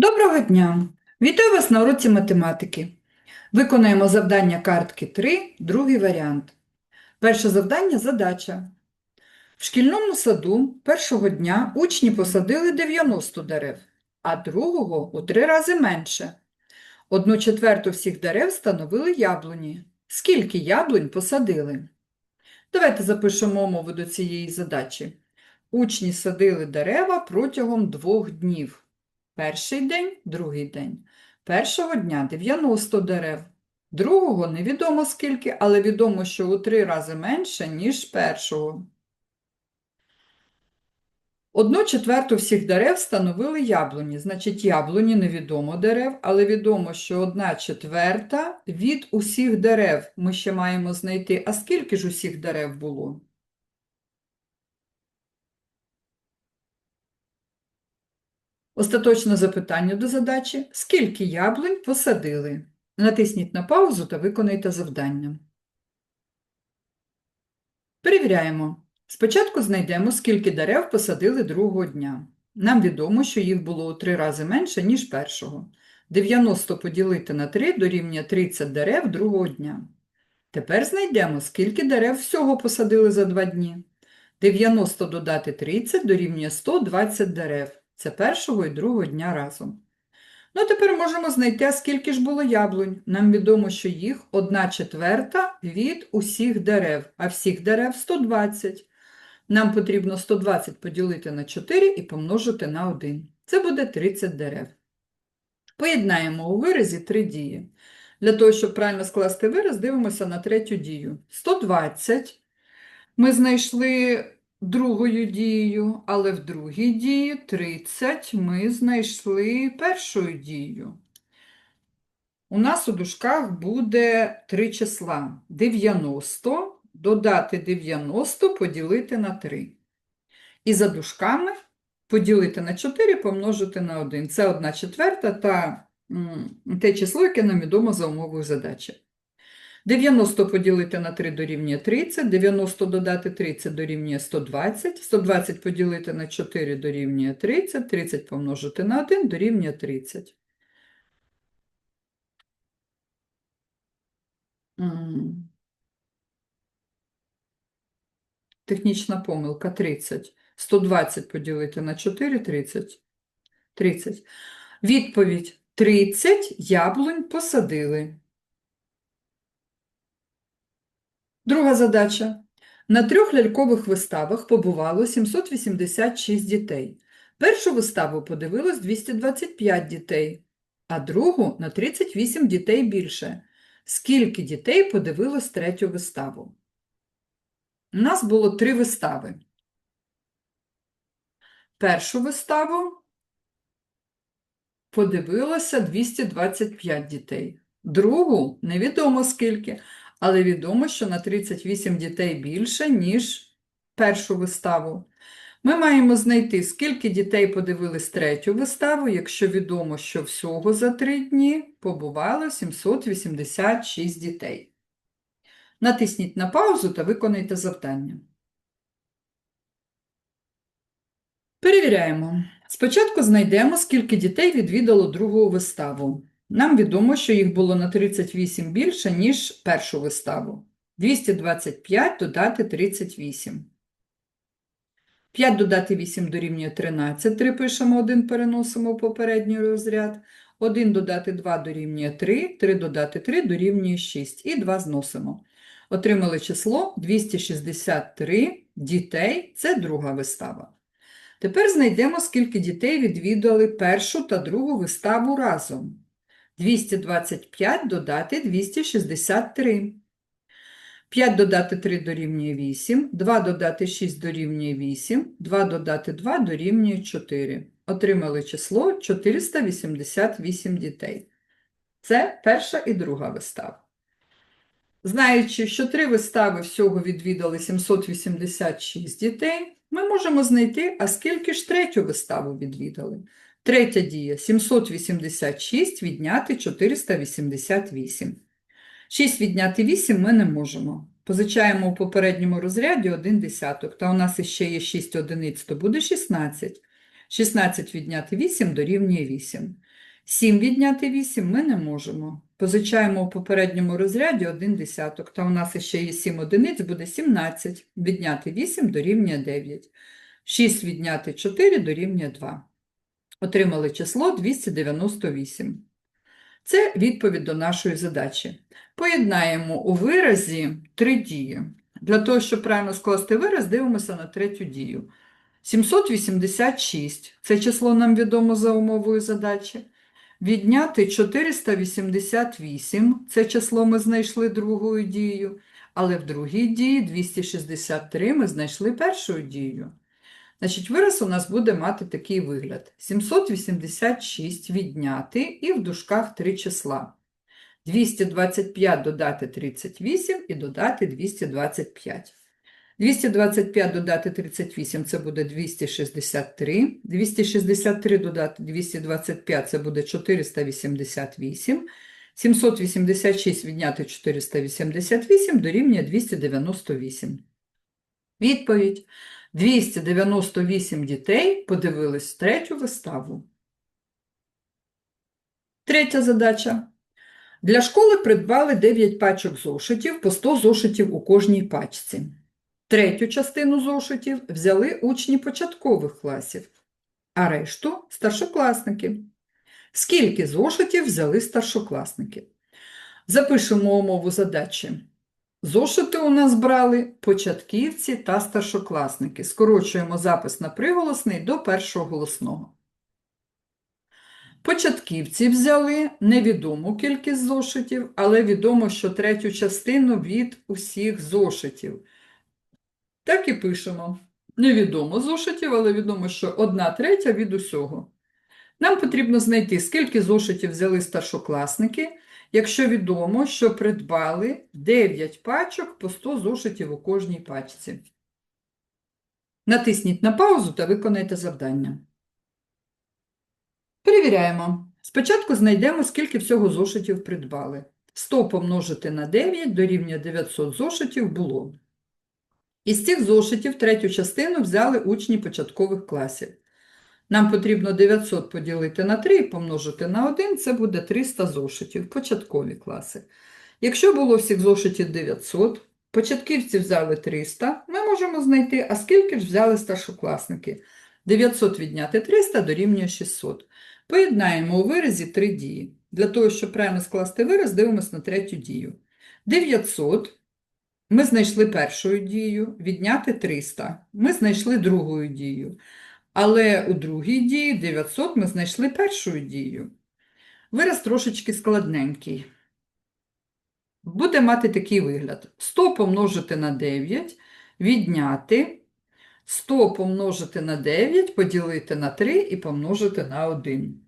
Доброго дня! Вітаю вас на уроці математики. Виконаємо завдання картки 3, другий варіант. Перше завдання – задача. В шкільному саду першого дня учні посадили 90 дерев, а другого у три рази менше. Одну четверту всіх дерев становили яблуні. Скільки яблунь посадили? Давайте запишемо умови до цієї задачі. Учні садили дерева протягом двох днів. Перший день, другий день. Першого дня 90 дерев. Другого невідомо скільки, але відомо, що у три рази менше, ніж першого. Одну четверту всіх дерев становили яблуні. Значить, яблуні невідомо дерев, але відомо, що одна четверта від усіх дерев ми ще маємо знайти. А скільки ж усіх дерев було? Остаточне запитання до задачі. Скільки яблунь посадили? Натисніть на паузу та виконайте завдання. Перевіряємо. Спочатку знайдемо, скільки дерев посадили другого дня. Нам відомо, що їх було у три рази менше, ніж першого. 90 поділити на 3 дорівнює 30 дерев другого дня. Тепер знайдемо, скільки дерев всього посадили за два дні. 90 додати 30 дорівнює 120 дерев. Це першого і другого дня разом. Ну, тепер можемо знайти, скільки ж було яблунь. Нам відомо, що їх 1 четверта від усіх дерев, а всіх дерев 120. Нам потрібно 120 поділити на 4 і помножити на 1. Це буде 30 дерев. Поєднаємо у виразі три дії. Для того, щоб правильно скласти вираз, дивимося на третю дію. 120 ми знайшли другою дією, але в другій дії 30 ми знайшли першою дією. У нас у дужках буде три числа. 90 додати 90 поділити на 3. І за дужками поділити на 4 помножити на 1. Це 1 четверта та те число, яке нам відомо за умовою задачі. 90 поділити на 3 дорівнює 30, 90 додати 30 дорівнює 120, 120 поділити на 4 дорівнює 30, 30 помножити на 1 дорівнює 30. Технічна помилка 30. 120 поділити на 4 30. 30. Відповідь 30 яблунь посадили. Друга задача. На трьох лялькових виставах побувало 786 дітей. Першу виставу подивилось 225 дітей, а другу на 38 дітей більше. Скільки дітей подивилось третю виставу? У нас було три вистави. Першу виставу подивилося 225 дітей. Другу невідомо скільки, але відомо, що на 38 дітей більше, ніж першу виставу. Ми маємо знайти, скільки дітей подивились третю виставу, якщо відомо, що всього за три дні побувало 786 дітей. Натисніть на паузу та виконайте завдання. Перевіряємо. Спочатку знайдемо, скільки дітей відвідало другу виставу. Нам відомо, що їх було на 38 більше, ніж першу виставу. 225 додати 38. 5 додати 8 дорівнює 13. 3 пишемо, 1 переносимо в попередній розряд. 1 додати 2 дорівнює 3, 3 додати 3 дорівнює 6. І 2 зносимо. Отримали число 263 дітей. Це друга вистава. Тепер знайдемо, скільки дітей відвідали першу та другу виставу разом. 225 додати 263. 5 додати 3 дорівнює 8, 2 додати 6 дорівнює 8, 2 додати 2 дорівнює 4. Отримали число 488 дітей. Це перша і друга вистава. Знаючи, що три вистави всього відвідали 786 дітей, ми можемо знайти, а скільки ж третю виставу відвідали. Третя дія 786 відняти 488. 6 відняти 8 ми не можемо. Позичаємо у попередньому розряді 1 десяток, та у нас іще є 6 одиниць, то буде 16. 16 відняти 8 дорівнює 8. 7 відняти 8 ми не можемо. Позичаємо у попередньому розряді 1 десяток, та у нас ще є 7 одиниць, буде 17. Відняти 8 дорівнює 9. 6 відняти 4 дорівнює 2. Отримали число 298. Це відповідь до нашої задачі. Поєднаємо у виразі три дії. Для того, щоб правильно скласти вираз, дивимося на третю дію. 786 це число нам відомо за умовою задачі. Відняти 488 це число ми знайшли другою дією, але в другій дії 263 ми знайшли першою дією. Значить, вираз у нас буде мати такий вигляд: 786 відняти і в дужках три числа. 225 додати 38 і додати 225. 225 додати 38 це буде 263. 263 додати 225 це буде 488. 786 відняти 488 дорівнює 298. Відповідь. 298 дітей подивились третю виставу. Третя задача. Для школи придбали 9 пачок зошитів по 100 зошитів у кожній пачці. Третю частину зошитів взяли учні початкових класів, а решту старшокласники. Скільки зошитів взяли старшокласники? Запишемо умову задачі. Зошити у нас брали початківці та старшокласники. Скорочуємо запис на приголосний до першого голосного. Початківці взяли невідому кількість зошитів, але відомо, що третю частину від усіх зошитів. Так і пишемо. Невідомо зошитів, але відомо, що одна третя від усього. Нам потрібно знайти, скільки зошитів взяли старшокласники, якщо відомо, що придбали 9 пачок по 100 зошитів у кожній пачці. Натисніть на паузу та виконайте завдання. Перевіряємо. Спочатку знайдемо, скільки всього зошитів придбали. 100 помножити на 9 дорівнює 900 зошитів було. Із цих зошитів третю частину взяли учні початкових класів. Нам потрібно 900 поділити на 3 і помножити на 1, це буде 300 зошитів, початкові класи. Якщо було всіх зошитів 900, початківці взяли 300, ми можемо знайти, а скільки ж взяли старшокласники. 900 відняти 300 дорівнює 600. Поєднаємо у виразі три дії. Для того, щоб правильно скласти вираз, дивимося на третю дію. 900 ми знайшли першою дією, відняти 300. Ми знайшли другою дією. Але у другій дії 900 ми знайшли першою дією. Вираз трошечки складненький. Буде мати такий вигляд: 100 помножити на 9, відняти 100 помножити на 9, поділити на 3 і помножити на 1.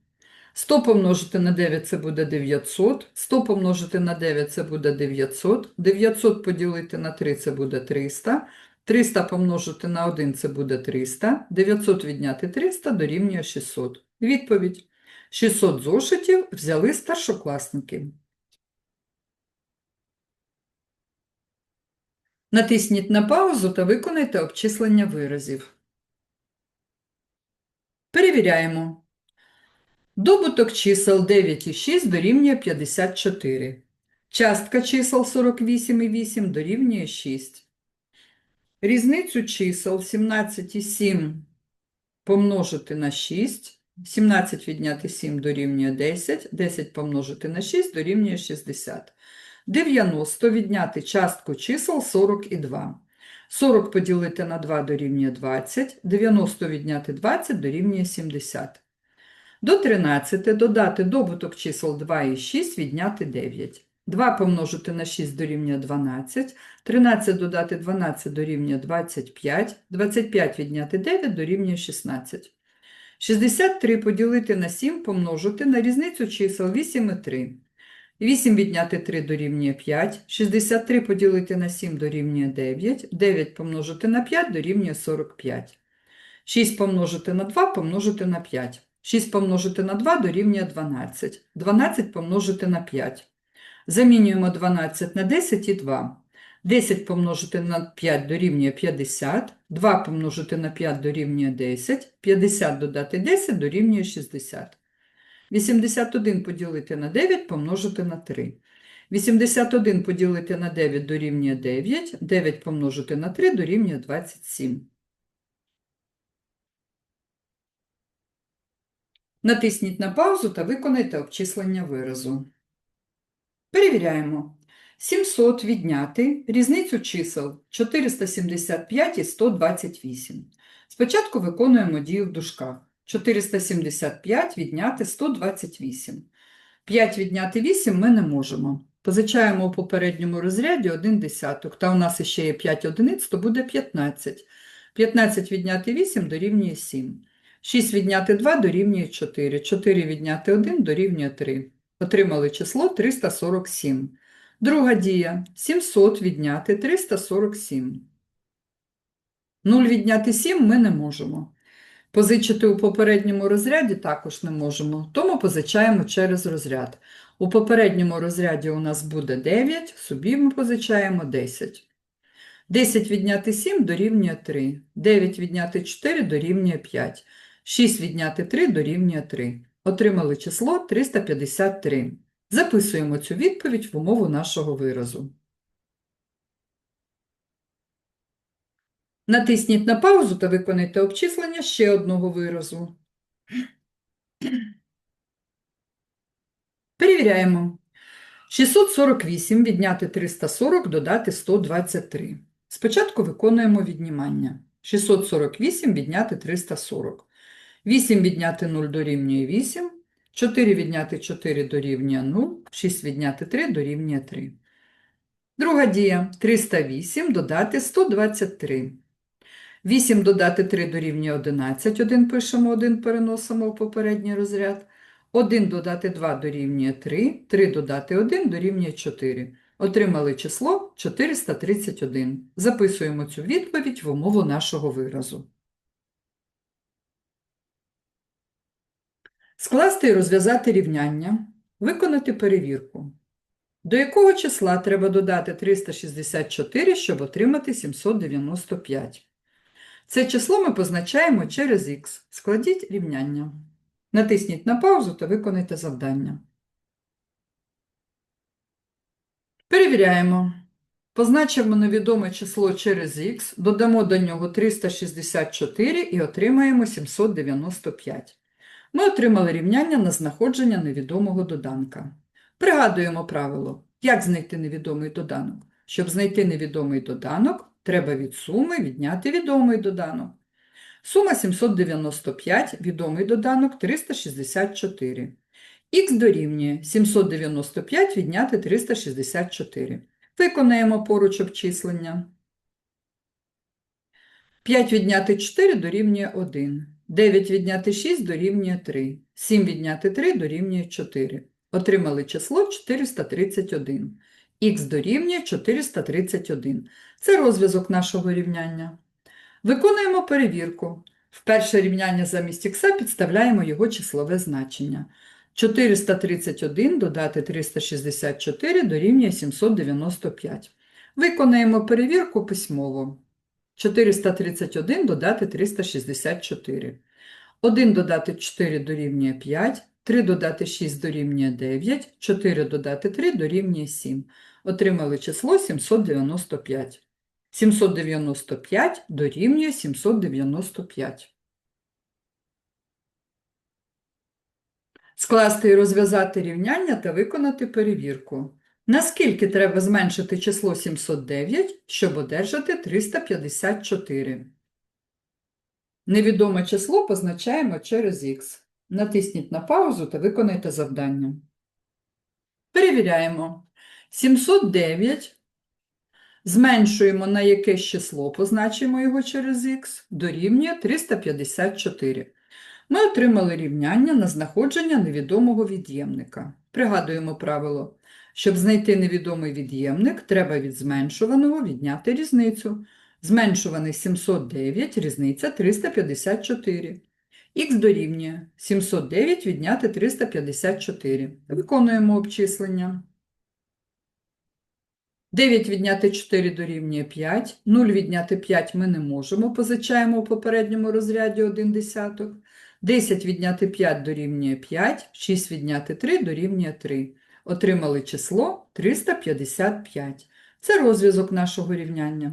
100 помножити на 9 це буде 900, 100 помножити на 9 це буде 900, 900 поділити на 3 це буде 300, 300 помножити на 1 це буде 300, 900 відняти 300 дорівнює 600. Відповідь. 600 зошитів взяли старшокласники. Натисніть на паузу та виконайте обчислення виразів. Перевіряємо. Добуток чисел 9 і 6 дорівнює 54. Частка чисел 48 і 8 дорівнює 6. Різницю чисел 17 і 7 помножити на 6. 17 відняти 7 дорівнює 10, 10 помножити на 6 дорівнює 60. 90 відняти частку чисел 40 і 2. 40 поділити на 2 дорівнює 20, 90 відняти 20 дорівнює 70. До 13 додати добуток чисел 2 і 6 відняти 9. 2 помножити на 6 дорівнює 12, 13 додати 12 дорівнює 25, 25 відняти 9 дорівнює 16. 63 поділити на 7 помножити на різницю чисел 8 і 3. 8 відняти 3 дорівнює 5, 63 поділити на 7 дорівнює 9, 9 помножити на 5 дорівнює 45. 6 помножити на 2 помножити на 5. 6 помножити на 2 дорівнює 12. 12 помножити на 5. Замінюємо 12 на 10 і 2. 10 помножити на 5 дорівнює 50, 2 помножити на 5 дорівнює 10, 50 додати 10 дорівнює 60. 81 поділити на 9 помножити на 3. 81 поділити на 9 дорівнює 9, 9 помножити на 3 дорівнює 27. Натисніть на паузу та виконайте обчислення виразу. Перевіряємо. 700 відняти різницю чисел 475 і 128. Спочатку виконуємо дію в дужках. 475 відняти 128. 5 відняти 8 ми не можемо. Позичаємо у попередньому розряді 1 десяток, та у нас іще є 5 одиниць, то буде 15. 15 відняти 8 дорівнює 7. 6 відняти 2 дорівнює 4. 4 відняти 1 дорівнює 3. Отримали число 347. Друга дія. 700 відняти 347. 0 відняти 7 ми не можемо. Позичити у попередньому розряді також не можемо, тому позичаємо через розряд. У попередньому розряді у нас буде 9, собі ми позичаємо 10. 10 відняти 7 дорівнює 3, 9 відняти 4 дорівнює 5, 6 відняти 3 дорівнює 3. Отримали число 353. Записуємо цю відповідь в умову нашого виразу. Натисніть на паузу та виконайте обчислення ще одного виразу. Перевіряємо. 648 відняти 340 додати 123. Спочатку виконуємо віднімання. 648 відняти 340. 8 відняти 0 дорівнює 8. 4 відняти 4 дорівнює 0. 6 відняти 3 дорівнює 3. Друга дія. 308 додати 123. 8 додати 3 дорівнює 11, 1 пишемо, 1 переносимо в попередній розряд. 1 додати 2 дорівнює 3, 3 додати 1 дорівнює 4. Отримали число 431. Записуємо цю відповідь в умову нашого виразу. Скласти і розв'язати рівняння, виконати перевірку. До якого числа треба додати 364, щоб отримати 795? Це число ми позначаємо через х. Складіть рівняння. Натисніть на паузу та виконайте завдання. Перевіряємо. Позначимо невідоме число через х, додамо до нього 364 і отримаємо 795. Ми отримали рівняння на знаходження невідомого доданка. Пригадуємо правило, як знайти невідомий доданок. Щоб знайти невідомий доданок, треба від суми відняти відомий доданок. Сума 795, відомий доданок 364. Х дорівнює 795 відняти 364. Виконаємо поруч обчислення. 5 відняти 4 дорівнює 1. 9 відняти 6 дорівнює 3. 7 відняти 3 дорівнює 4. Отримали число 431. Х дорівнює 431. Це розв'язок нашого рівняння. Виконуємо перевірку. В перше рівняння замість х підставляємо його числове значення. 431 додати 364 дорівнює 795. Виконаємо перевірку письмово. 431 додати 364. 1 додати 4 дорівнює 5, 3 додати 6 дорівнює 9, 4 додати 3 дорівнює 7. Отримали число 795. 795 дорівнює 795. Скласти і розв'язати рівняння та виконати перевірку. Наскільки треба зменшити число 709, щоб одержати 354? Невідоме число позначаємо через х. Натисніть на паузу та виконайте завдання. Перевіряємо. 709 зменшуємо на якесь число, позначимо його через х, дорівнює 354. Ми отримали рівняння на знаходження невідомого від'ємника. Пригадуємо правило. Щоб знайти невідомий від'ємник, треба від зменшуваного відняти різницю. Зменшуваний 709, різниця 354. Х дорівнює 709 відняти 354. Виконуємо обчислення. 9 відняти 4 дорівнює 5. 0 відняти 5 ми не можемо, позичаємо у попередньому розряді 1 десяток. 10 відняти 5 дорівнює 5, 6 відняти 3 дорівнює 3. Отримали число 355. Це розв'язок нашого рівняння.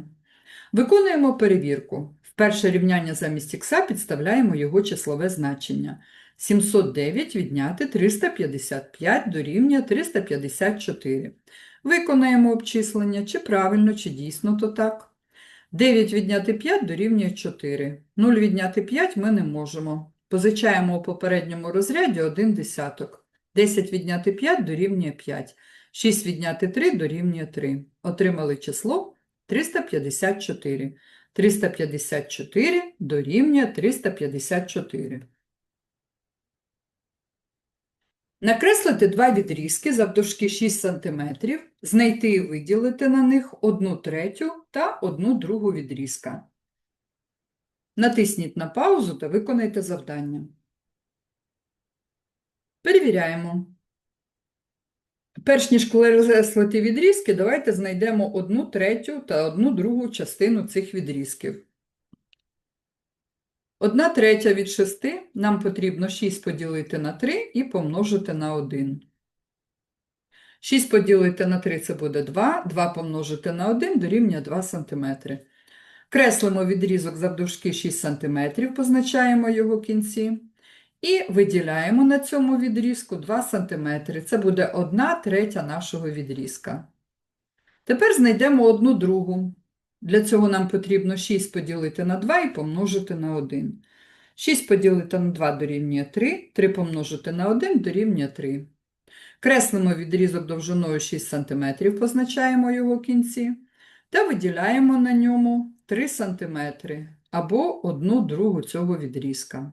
Виконуємо перевірку. В перше рівняння замість х підставляємо його числове значення. 709 відняти 355 дорівнює 354. Виконаємо обчислення, чи правильно, чи дійсно то так. 9 відняти 5 дорівнює 4. 0 відняти 5 ми не можемо. Позичаємо у попередньому розряді 1 десяток. 10 відняти 5 дорівнює 5. 6 відняти 3 дорівнює 3. Отримали число 354. 354 дорівнює 354. Накреслити два відрізки завдовжки 6 см, знайти і виділити на них одну третю та одну другу відрізка. Натисніть на паузу та виконайте завдання. Перевіряємо. Перш ніж креслити відрізки, давайте знайдемо одну третю та одну другу частину цих відрізків. Одна третя від 6 нам потрібно 6 поділити на 3 і помножити на 1. 6 поділити на 3 це буде 2, 2 помножити на 1 дорівнює 2 см. Креслимо відрізок завдовжки 6 см, позначаємо його кінці. І виділяємо на цьому відрізку 2 см. Це буде 1 третя нашого відрізка. Тепер знайдемо одну другу. Для цього нам потрібно 6 поділити на 2 і помножити на 1. 6 поділити на 2 дорівнює 3, 3 помножити на 1 дорівнює 3. Креслимо відрізок довжиною 6 см, позначаємо його кінці, та виділяємо на ньому 3 см або 1 другу цього відрізка.